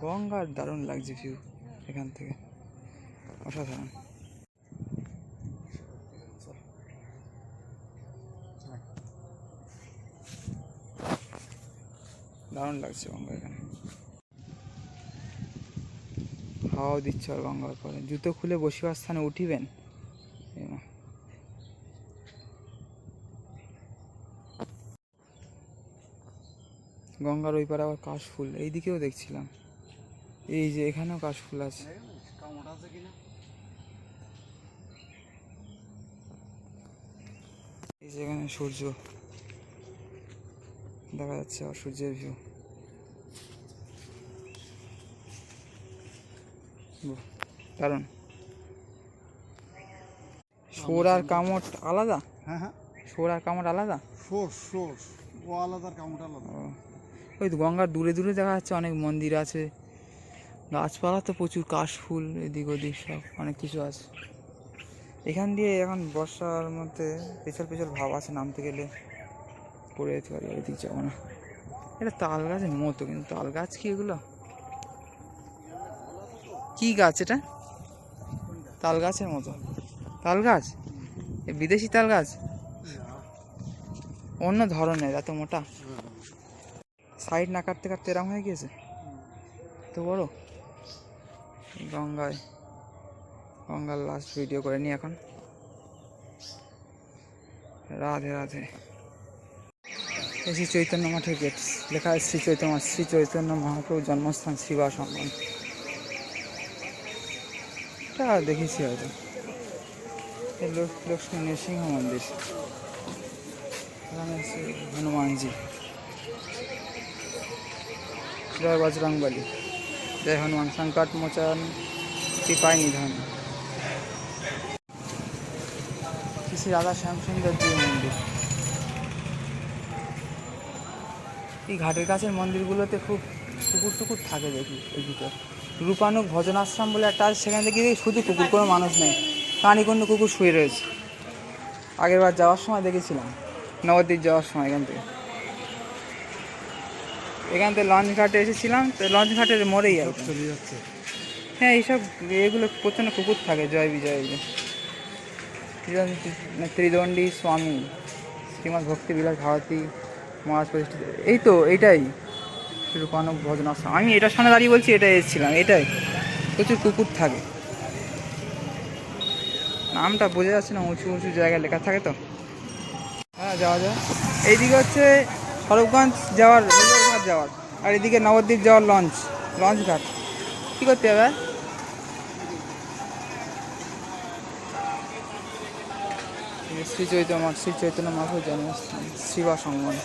গঙ্গার দারুণ লাগছে ভিউ এখান থেকে। অসাধারণ। দারুণ লাগছে গঙ্গা এখানে। হাওয়াও দিচ্ছে আর গঙ্গার পরে। জুতো খুলে বসিবার স্থানে উঠিবেন? গঙ্গার ওই পারে আবার কাশফুল এইদিকেও দেখছিলাম। এই যে এখানেও কাশফুল আছে। এই যে এখানে সূর্য। দেখা যাচ্ছে আর সূর্যের ভিউ দারুণ। সোর আর কামট আলাদা? হ্যাঁ হ্যাঁ। সোর আর কামট আলাদা? সোর্স সোর্স ও আলাদা কাউন্ট আলাদা। ওই তো গঙ্গার দূরে দূরে দেখা যাচ্ছে অনেক মন্দির আছে। গাছপালা তো প্রচুর, কাশফুল, এদিক ওদিক সব, অনেক কিছু আছে। এখান দিয়ে এখন বর্ষার মধ্যে পেছল পেছল ভাব আছে, নামতে গেলে পড়ে যেতে পারি, এদিক যাব না। এটা তাল গাছের মতো, কিন্তু তাল গাছ কি এগুলো? কি গাছ এটা? তাল গাছের মতো। তাল গাছ? বিদেশি তাল গাছ? অন্য ধরনের, এত মোটা। সাইড না কাটতে কাটতে এরম হয়ে গিয়েছে? তো বড়? গঙ্গায়। গঙ্গার লাস্ট ভিডিও করে নি এখন। রাধে রাধে। শ্রী চৈতন্য মঠের গেট লেখা শ্রী চৈতন্য শ্রী চৈতন্য মহাপ্রভুর জন্মস্থান শিবা সঙ্গম এটা দেখেছি হয়তো। লক্ষ্মী নৃসিংহ মন্দির। এখানে হনুমানজি। জয় বজরং জয় হনুমান, সংকট মোচন, কৃপায় নিধন। শ্রী রাধা শ্যামসুন্দর জি মন্দির। এই ঘাটের কাছের মন্দিরগুলোতে খুব কুকুর টুকুর থাকে দেখি ওই ভিতর রূপানুক ভজনাশ্রম বলে একটা আছে, সেখানে দেখি শুধু কুকুর, কোনো মানুষ নেই। কানিকন্য কুকুর শুয়ে রয়েছে। আগের বার যাওয়ার সময় দেখেছিলাম। নবদ্বীপ যাওয়ার সময় এখান থেকে। এখান থেকে লঞ্চ ঘাটে এসেছিলাম তো লঞ্চ ঘাটের মোড়েই আর। চলে যাচ্ছে। হ্যাঁ এইসব এগুলো প্রচণ্ড কুকুর থাকে জয় বিজয় ত্রিদণ্ডী- স্বামী শ্রীমৎ ভক্তি বিলাস ভারতী মহারাজ প্রতিষ্ঠিত। এই তো এইটাই রূপানক ভজনাশ্রম আমি এটার সামনে দাঁড়িয়ে বলছি এটাই এসেছিলাম এটাই। প্রচুর কুকুর থাকে। নামটা বোঝা যাচ্ছে না উঁচু উঁচু জায়গায় লেখা থাকে তো। হ্যাঁ যাওয়া যায় এইদিকে হচ্ছে সরবগঞ্জ যাওয়ার যাওয়ার। আর এদিকে নবদ্বীপ যাওয়ার লঞ্চ লঞ্চ ঘাট। কী করতে হবে? শ্রী চৈতন্য শ্রী চৈতন্য মহাপুর জন্মস্থান শিবা সংগম